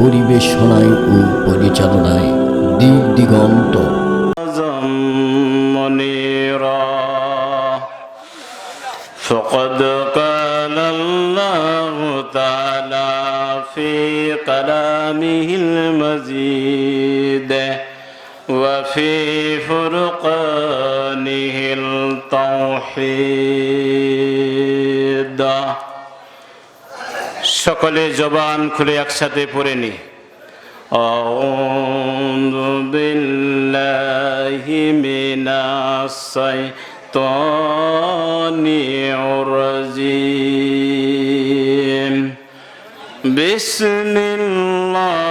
পরিবেশনায় ও পরিচালনায় দিক দিগন্ত أعظم منيرا فقد قال الله تعالى في كلامه المزيد وفي فرقانه التوحيد সকলে জবান খুলে একসাথে পড়ে নি أعوذ بالله من الشيطان الرجيم بسم الله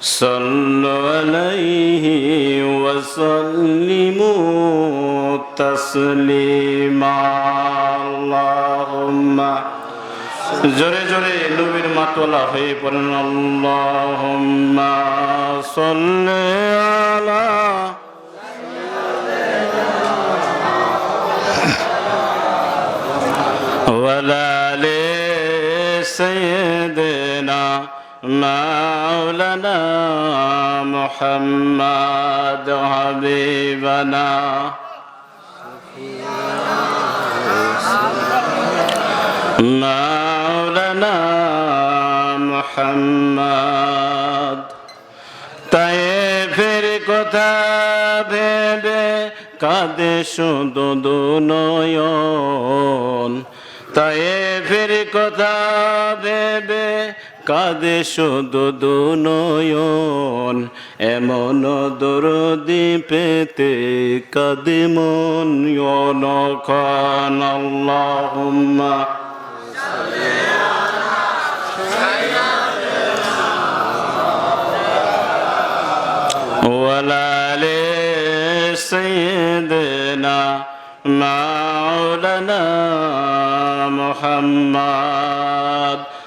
صلوا عليه وسلموا تسليما اللهم জোরে জোরে নবীর মাতোলা হয়ে পড়েন আল্লাহুম্মা সাল্লি আলা ولا سيدنا مولانا محمد حبيبنا مولانا محمد তাই ফের কথা ভেবে কাঁদে শুধু দুনয়ন তাই ফের কথা ভেবে কাদে শুধু দুনয়ন এমন দুরদি পেতে কাঁদে মন খান আল্লাহুম্মা ওয়ালালে সৈয়দনা মাওলানা মুহাম্মদ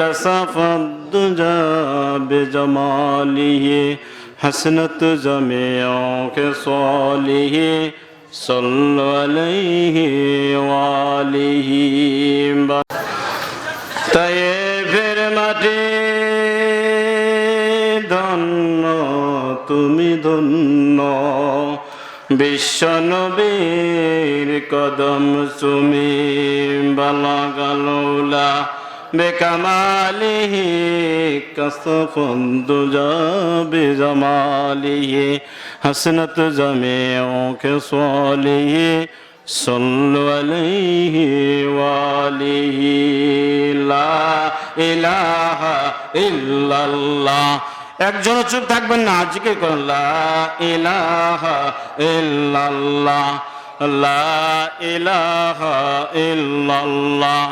كسف الدجى بجماله حسنت جميع خصاله صلوا عليه وآله তাই ফের মাটি ধন্য তুমি ধন্য বিশ্বনবীর কদম চুমি বালাগালৌলা বেকামালিহি কসফন্দু যাবে জামালিহি হাসনত জামিউ খেসালিহি صلوا عليه وآله لا إله إلا الله একজন চুপ থাকবেন না জিকির করুন লা ইলাহা ইল্লাল্লাহ লা ইলাহা ইল্লাল্লাহ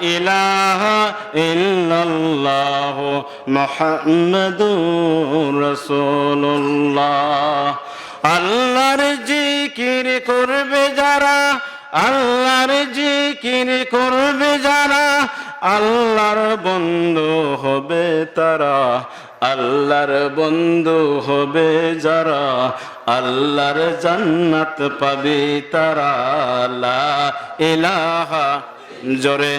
ইলাহা ইল্লাল্লাহ মুহাম্মাদুর রাসূলুল্লাহ। আল্লাহর জিকির করবে যারা, আল্লাহর জিকির করবে যারা, আল্লাহর বন্ধু হবে তারা, আল্লাহর বন্ধু হবে যারা, আল্লাহর জান্নাত পাবে তারা। লা ইলাহা জোরে।